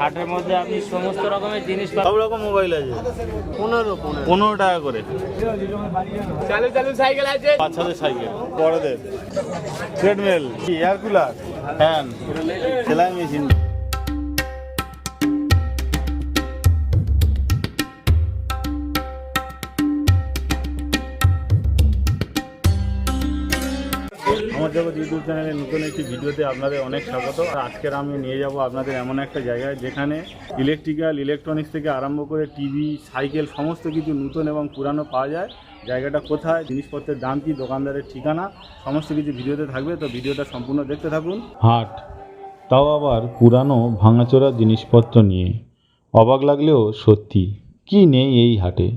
হাটের মধ্যে আপনি সমস্ত রকমের জিনিস সব রকম মোবাইল আছে। পনেরো পনেরো। পনেরো টাকা করে। চালু চালু সাইকেল আছে। বাচ্চাদের সাইকেল বড়দের। ট্রেডমিল। Air cooler fan. সেলাই মেশিন। জগৎ ইউটিউব চ্যানেলে নতুন একটি ভিডিওতে আপনাদের অনেক স্বাগত। আজকের আমি নিয়ে যাব আপনাদের এমন একটা জায়গায় যেখানে ইলেকট্রিক্যাল, ইলেকট্রনিক্স থেকে আরম্ভ করে টিভি, সাইকেল, সমস্ত কিছু নতুন এবং পুরানো পাওয়া যায়। জায়গাটা কোথায়, জিনিসপত্রের দাম কি, দোকানদারের ঠিকানা, সমস্ত কিছু ভিডিওতে থাকবে। তো ভিডিওটা সম্পূর্ণ দেখতে থাকুন। হাট, তাও আবার পুরানো ভাঙাচোরা জিনিসপত্র নিয়ে। অবাক লাগলেও সত্যি, কি নেই এই হাটে?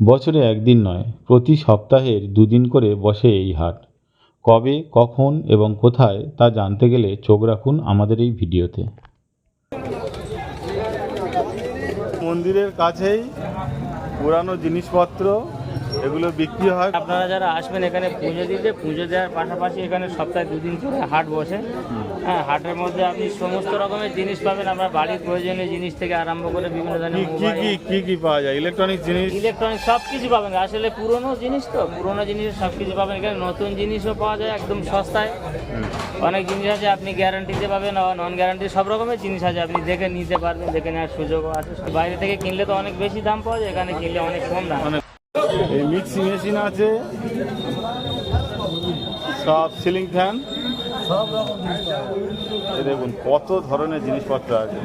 বছরে একদিন নয়, প্রতি সপ্তাহের দুদিন করে বসে এই হাট। কবে, কখন এবং কোথায় তা জানতে গেলে চোখ রাখুন আমাদের এই ভিডিওতে। মন্দিরের কাছেই পুরানো জিনিসপত্র এগুলো বিক্রি হয়। আপনারা যারা আসবেন এখানে পুজো দিতে পুজো দেওয়ার পাশাপাশি এখানে সপ্তাহে দুদিন করে হাট বসে। হ্যাঁ হাটের মধ্যে আপনি সমস্ত রকমের জিনিস পাবেন। আপনার বাড়ির প্রয়োজনীয় জিনিস থেকে আরম্ভ করে বিভিন্ন ধরনের কি কি কি কি পাওয়া যায়? ইলেকট্রনিক জিনিস? ইলেকট্রনিক সব কিছু পাবেন। আসলে পুরনো জিনিস তো পুরনো জিনিস সব কিছু পাবেন। এখানে নতুন জিনিসও পাওয়া যায় একদম সস্তায়। অনেক জিনিস আছে আপনি গ্যারান্টিতে পাবেন নন গ্যারান্টি সব রকমের জিনিস আছে। আপনি দেখে নিতে পারবেন দেখে নেওয়ার সুযোগও আছে। বাইরে থেকে কিনলে তো অনেক বেশি দাম পাওয়া যায় এখানে কিনলে অনেক কম দাম। অনেক এই মিক্সি মেশিন আছে। সব সিলিং ফ্যান এই দেখুন কত ধরনের জিনিসপত্র আছে।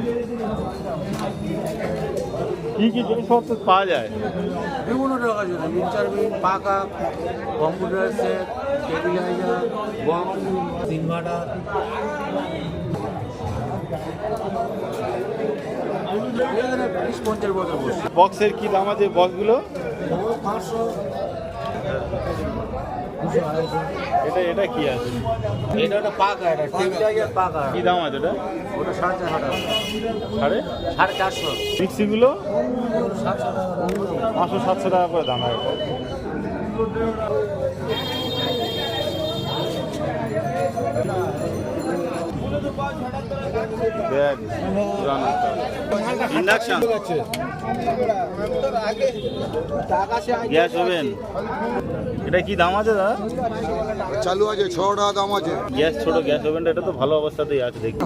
কি কি জিনিসপত্র পাওয়া যায়? বিভিন্ন টাকা জন্য মিক্সার বিন পাকা কম্পিউটার সেট স্টেবিলাইজার বম ইনভার্টার এখানে বিশ পঞ্চাশ বছর বসছে বক্সের কি দাম আছে বক্সগুলো? পাঁচশো এটা এটা কি আছে? এটা পাকা এটা পাকা। কি দাম আছে এটা ওটা সাড়ে চার হাজার। সাড়ে? সাড়ে চারশো। মিক্সিগুলো? পাঁচশো সাতশো। টাকা করে দাম হয় ব্যাগ ইন্ডাকশন গ্যাস ওভেন এটা কি দাম আছে দাদা? চালু আছে ছ টাকা দাম আছে। গ্যাস ছোট গ্যাস ওভেনটা এটা তো ভালো অবস্থাতেই আছে দেখি।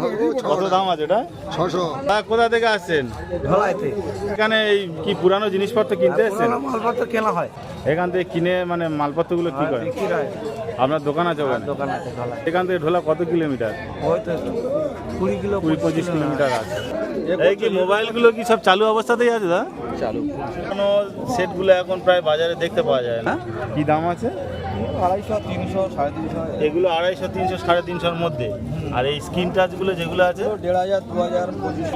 কত দাম আছে এটা? ছশো। কোথা থেকে আসছেন? ঢলাইতে এখানে এই কি পুরানো জিনিসপত্র কিনতে এসছেন মালপত্র কেনা হয়। এখান থেকে কিনে মানে মালপত্রগুলো কি করে? আপনার দোকান আছে ওখানে? দোকান আছে এখান থেকে ঢোলা কত কিলোমিটার? কুড়ি কিলো কুড়ি পঁচিশ কিলোমিটার আছে। এই কি মোবাইলগুলো কি সব চালু অবস্থাতেই আছে দা চালু। কোনো সেটগুলো এখন প্রায় বাজারে দেখতে পাওয়া যায় না। কি দাম আছে? আড়াইশো তিনশো সাড়ে তিনশো এগুলো আড়াইশো তিনশো সাড়ে তিনশোর মধ্যে। আর এই স্ক্রিন টাচগুলো যেগুলো আছে? দেড় হাজার দু হাজার পঁচিশ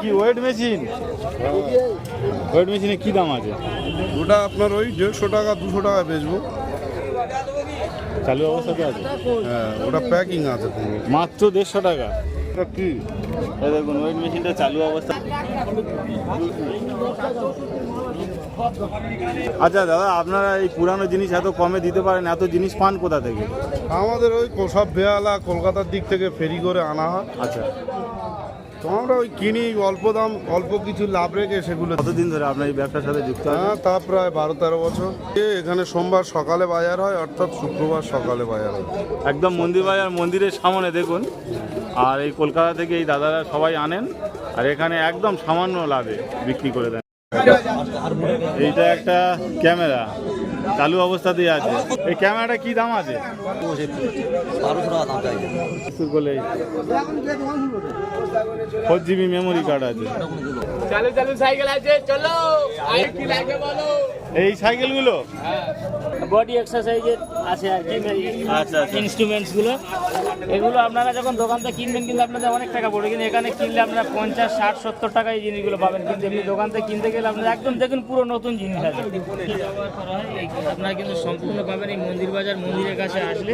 কি ওয়েট মেশিন ওয়েট মেশিনে কি দাম আছে? ওটা আপনার ওই দেড়শো টাকা দুশো টাকা বেচবো। চালু অবস্থাতে আছে। হ্যাঁ ওটা প্যাকিং আছে। মাত্র দেড়শো টাকা। কি? দেখুন ওয়েট মেশিনটা চালু অবস্থা আচ্ছা দাদা আপনারা এই পুরানো জিনিস এত কমে দিতে পারেন এত জিনিস পান কোথা থেকে? আমাদের ওই সব বেহালা কলকাতার দিক থেকে ফেরি করে আনা হয়। আচ্ছা। তো আমরা ওই কিনি অল্প দাম অল্প কিছু লাভ রেখে সেগুলো কতদিন ধরে আপনার এই ব্যবসার সাথে যুক্ত হ্যাঁ তা প্রায় বারো তেরো বছর। এখানে সোমবার সকালে বাজার হয় অর্থাৎ শুক্রবার সকালে বাজার হয়। একদম মন্দির বাজার মন্দিরের সামনে দেখুন। আর এই কলকাতা থেকে এই দাদারা সবাই আনেন আর এখানে একদম সামান্য লাভে বিক্রি করে দেন। এইটা একটা ক্যামেরা। চালু অবস্থাতেই আছে। এই ক্যামেরাটা কি দাম আছে? বলে ফোর জিবি মেমোরি কার্ড আছে। চালু চালু সাইকেল আছে চলো। বলো? এই সাইকেলগুলো? বডি এক্সারসাইজের আছে আর কি আচ্ছা আচ্ছা। ইনস্ট্রুমেন্টসগুলো। এগুলো আপনারা যখন দোকান থেকে কিনবেন কিন্তু আপনাদের অনেক টাকা পড়বে। কিন্তু এখানে কিনলে আপনারা পঞ্চাশ, ষাট, সত্তর টাকা এই জিনিসগুলো পাবেন। কিন্তু এমনি দোকান থেকে কিনতে গেলে আপনারা একদম দেখুন পুরো নতুন জিনিস আছে। আপনারা কিন্তু সম্পূর্ণ পাবেন এই মন্দির বাজার, মন্দিরের কাছে আসলে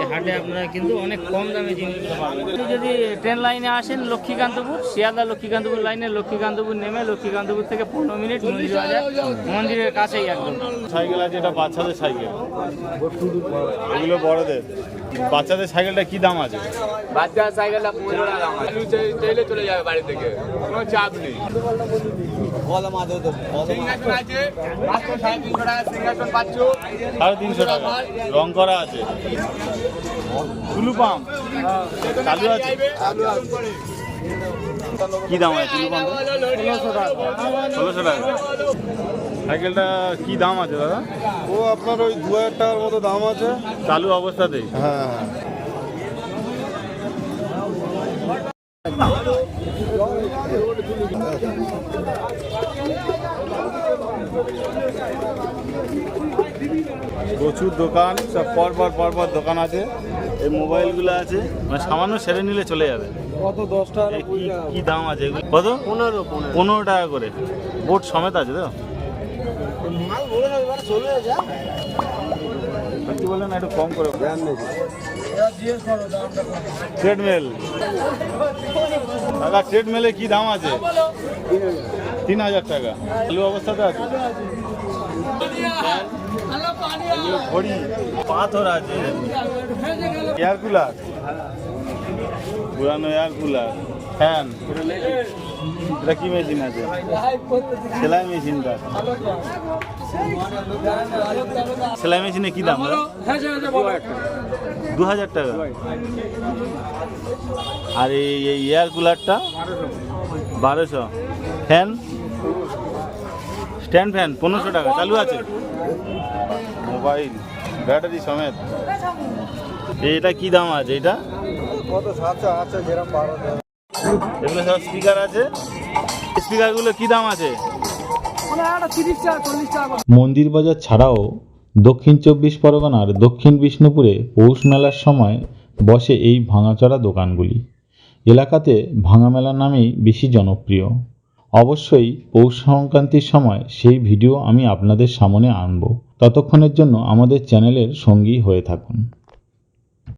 এই হাটে আপনারা কিন্তু অনেক কম দামে জিনিসগুলো পাবেন। যদি ট্রেন লাইনে আসেন লক্ষ্মীকান্তপুর, শিয়ালদা লক্ষ্মীকান্তপুর লাইনে, লক্ষ্মীকান্তপুর নেমে লক্ষ্মীকান্তপুর থেকে পনেরো মিনিট মন্দির বাজার, মন্দিরের কাছেই একদম। সাইকেল আছে, এটা বাচ্চাদের সাইকেল। এগুলো বড়দের। বাচ্চাদের সাইকেলটা কি দাম আছে? বাচ্চার সাইকেলটা পনেরো টাকা আলু চাইলে চলে যাবে বাড়ি থেকে কোনো চাপ নেই। সাড়ে তিনশো টাকা টাকা। রং করা আছে। টুলু পাম্প। চালু আছে? কি দাম আছে টুলু পাম্প ষোলোশো টাকা। সাইকেলটা কি দাম আছে দাদা? ও আপনার ওই দু হাজার টাকার মতো দাম আছে। চালু অবস্থাতেই? হ্যাঁ হ্যাঁ প্রচুর দোকান সব পর পর পর পর দোকান আছে। এই মোবাইলগুলো আছে। মানে সামান্য সেরে নিলে চলে যাবে। কত? দশ টাকা কি কি দাম আছে এগুলো? কত? পনেরো পনেরো। টাকা করে। বোট সমেত আছে তো? মাল বলে চলে যা। কি বললেন একটু কম করে ট্রেডমেল দাদা ট্রেডমেলে কি দাম আছে? তিন হাজার টাকা। চালু অবস্থাতে আছে? ঘড়ি, পাথর আছে। এয়ার কুলার পুরানো এয়ার কুলার ফ্যান এটা কি মেশিন আছে? সেলাই মেশিনটা সেলাই মেশিনে কি দাম? দু হাজার টাকা। আর এই এই এয়ার কুলারটা বারোশো। ফ্যান? স্ট্যান্ড ফ্যান পনেরোশো টাকা চালু আছে? মোবাইল ব্যাটারি সমেত। এটা কি দাম আছে? এটা? কত? সাতশো আটশো যেরকম বারো এগুলো সব স্পিকার আছে। স্পিকারগুলো কি দাম আছে? মন্দির বাজার ছাড়াও দক্ষিণ চব্বিশ পরগনার দক্ষিণ বিষ্ণুপুরে পৌষ মেলার সময় বসে এই ভাঙাচড়া দোকানগুলি। এলাকাতে ভাঙা মেলা নামেই বেশি জনপ্রিয়। অবশ্যই পৌষ সংক্রান্তির সময় সেই ভিডিও আমি আপনাদের সামনে আনব। ততক্ষণের জন্য আমাদের চ্যানেলের সঙ্গী হয়ে থাকুন।